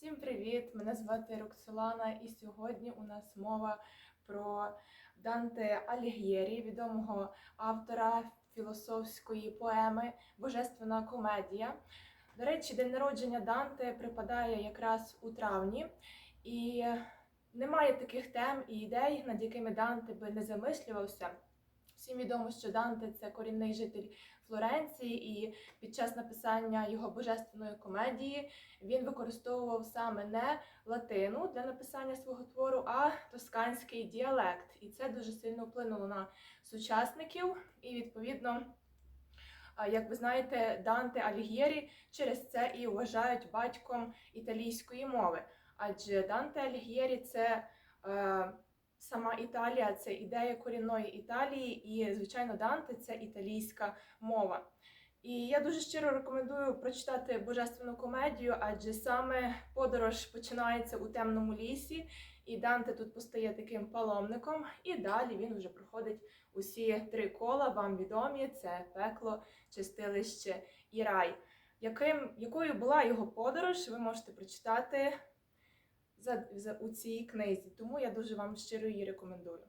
Всім привіт! Мене звати Роксолана, і сьогодні у нас мова про Данте Алігєрі, відомого автора філософської поеми Божественна комедія. До речі, день народження Данте припадає якраз у травні, і немає таких тем і ідей, над якими Данте би не замислювався. Всім відомо, що Данте це корінний житель Флоренції, і під час написання його божественної комедії він використовував саме не латину для написання свого твору, а тосканський діалект. І це дуже сильно вплинуло на сучасників. І відповідно, як ви знаєте, Данте Алігєрі через це і вважають батьком італійської мови. Адже Данте Алігєрі це е, сама Італія, це ідея корінної Італії, і, звичайно, Данте це італійська мова. І я дуже щиро рекомендую прочитати божественну комедію, адже саме подорож починається у темному лісі, і Данте тут постає таким паломником, і далі він вже проходить усі три кола, вам відомі: це пекло, чистилище і рай. Яким, якою була його подорож, ви можете прочитати за, за, у цій книзі. Тому я дуже вам щиро її рекомендую.